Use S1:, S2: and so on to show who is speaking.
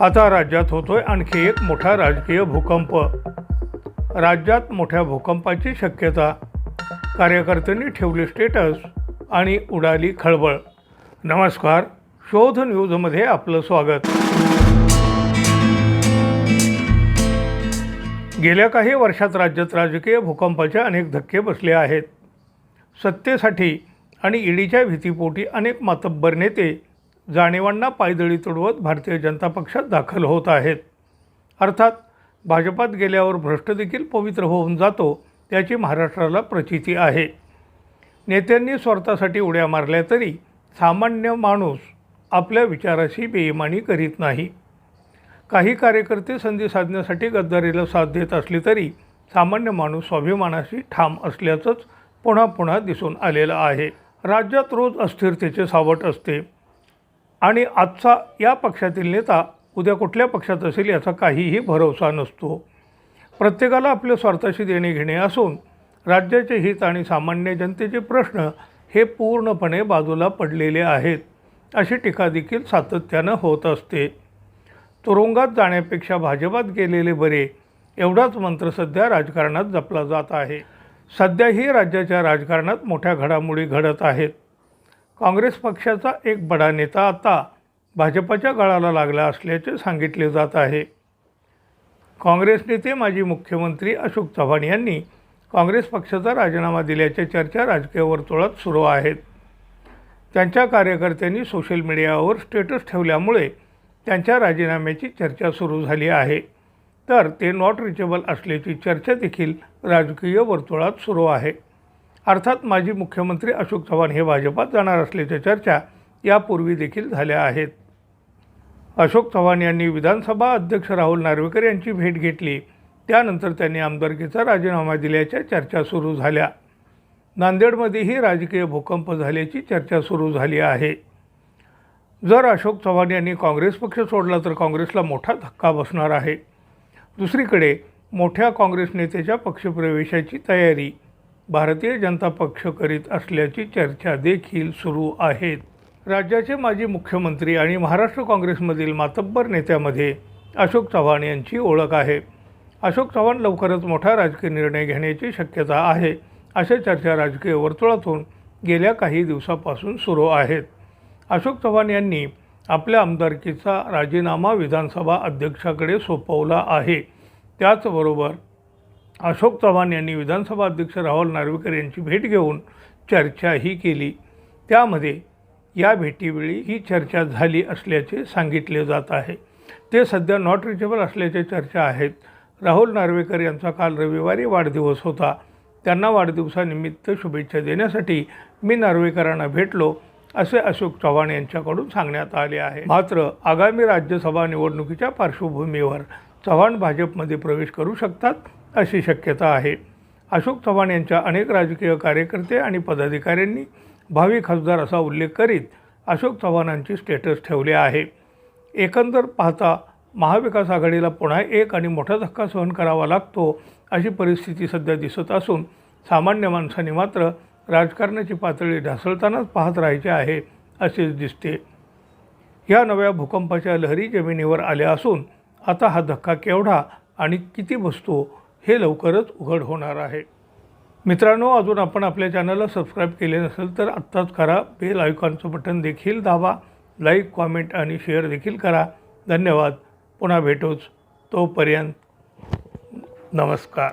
S1: आता राज्यात होतोय आणखी एक मोठा राजकीय भूकंप. राज्यात मोठ्या भूकंपाची शक्यता. कार्यकर्त्यांनी ठेवले स्टेटस आणि उडाली खळबळ. नमस्कार शोध न्यूजमध्ये आपलं स्वागत. गेल्या काही वर्षात राज्यात राजकीय भूकंपाचे अनेक धक्के बसले आहेत. सत्तेसाठी आणि ईडीच्या भीतीपोटी अनेक मातब्बर नेते जाणीवांना पायदळी तुडवत भारतीय जनता पक्षात दाखल होत आहेत. अर्थात भाजपात गेल्यावर भ्रष्टदेखील पवित्र होऊन जातो त्याची महाराष्ट्राला प्रचिती आहे. नेत्यांनी स्वार्थासाठी उड्या मारल्या तरी सामान्य माणूस आपल्या विचाराशी बेईमानी करीत नाही. काही कार्यकर्ते संधी साधण्यासाठी गद्दारीला साथ देत असली तरी सामान्य माणूस स्वाभिमानाशी ठाम असल्याचंच पुन्हा पुन्हा दिसून आलेलं आहे. राज्यात रोज अस्थिरतेचे सावट असते. आणि आजचा या पक्षातील नेता उद्या कुठल्या पक्षात असेल याचा काहीही भरोसा नसतो. प्रत्येकाला आपल्या स्वार्थाशी देणे घेणे असून राज्याचे हित आणि सामान्य जनतेचे प्रश्न हे पूर्णपणे बाजूला पडलेले आहेत अशी टीका देखील सातत्यानं होत असते. तुरुंगात जाण्यापेक्षा भाजपात गेलेले बरे एवढाच मंत्र सध्या राजकारणात जपला जात आहे. सध्याही राज्याच्या राजकारणात मोठ्या घडामोडी घडत आहेत. काँग्रेस पक्षाचा एक बडा नेता आता भाजपाच्या गळाला लागला असल्याचे सांगितले जात आहे. काँग्रेस नेते माजी मुख्यमंत्री अशोक चव्हाण यांनी काँग्रेस पक्षाचा राजीनामा दिल्याच्या चर्चा राजकीय वर्तुळात सुरू आहेत. त्यांच्या कार्यकर्त्यांनी सोशल मीडियावर स्टेटस ठेवल्यामुळे त्यांच्या राजीनाम्याची चर्चा सुरू झाली आहे. तर ते नॉट रिचेबल असल्याची चर्चा देखील राजकीय वर्तुळात सुरू आहे. अर्थात माजी मुख्यमंत्री अशोक चव्हाण हे भाजपात जाणार असल्याच्या चर्चा यापूर्वी देखील झाल्या आहेत. अशोक चव्हाण यांनी विधानसभा अध्यक्ष राहुल नार्वेकर यांची भेट घेतली. त्यानंतर त्यांनी आमदारकीचा राजीनामा दिल्याच्या चर्चा सुरू झाल्या. नांदेडमध्येही राजकीय भूकंप झाल्याची चर्चा सुरू झाली आहे. जर अशोक चव्हाण यांनी काँग्रेस पक्ष सोडला तर काँग्रेसला मोठा धक्का बसणार आहे. दुसरीकडे मोठ्या काँग्रेस नेत्याच्या पक्षप्रवेशाची तयारी भारतीय जनता पक्ष करीत असल्याची चर्चा देखील सुरू आहेत. राज्याचे माजी मुख्यमंत्री आणि महाराष्ट्र काँग्रेसमधील मातब्बर नेत्यामध्ये अशोक चव्हाण यांची ओळख आहे. अशोक चव्हाण लवकरच मोठा राजकीय निर्णय घेण्याची शक्यता आहे अशा चर्चा राजकीय वर्तुळातून गेल्या काही दिवसापासून सुरू आहेत. अशोक चव्हाण यांनी आपल्या आमदारकीचा राजीनामा विधानसभा अध्यक्षाकडे सोपवला आहे. त्याचबरोबर अशोक चव्हाण यांनी विधानसभा अध्यक्ष राहुल नार्वेकर यांची भेट घेऊन चर्चाही केली. त्यामध्ये या भेटीवेळी ही चर्चा झाली असल्याचे सांगितले जात आहे. ते सध्या नॉट रिचेबल असल्याच्या चर्चा आहेत. राहुल नार्वेकर यांचा काल रविवारी वाढदिवस होता. त्यांना वाढदिवसानिमित्त शुभेच्छा देण्यासाठी मी नार्वेकरांना भेटलो असे अशोक चव्हाण यांच्याकडून सांगण्यात आले आहे. मात्र आगामी राज्यसभा निवडणुकीच्या पार्श्वभूमीवर चव्हाण भाजपमध्ये प्रवेश करू शकतात अशी शक्यता आहे. अशोक चव्हाण यांच्या अनेक राजकीय कार्यकर्ते आणि पदाधिकाऱ्यांनी भावी खासदार असा उल्लेख करीत अशोक चव्हाणांची स्टेटस ठेवले आहे. एकंदर पाहता महाविकास आघाडीला पुन्हा एक आणि मोठा धक्का सहन करावा लागतो अशी परिस्थिती सध्या दिसत असून सामान्य माणसांनी मात्र राजकारणाची पातळी ढासळतानाच पाहत राहायचे आहे असेच दिसते. या नव्या भूकंपाच्या लहरी जमिनीवर आल्या असून आता हा धक्का केवढा आणि किती बसतो हे लवकरच उघड होणार आहे. मित्रांनो अजून आपण आपल्या चॅनलला सबस्क्राईब केले नसेल तर आत्ताच करा. बेल आयकॉनचं बटन देखील दाबा. लाईक कॉमेंट आणि शेअर देखील करा. धन्यवाद. पुन्हा भेटूच. तोपर्यंत नमस्कार.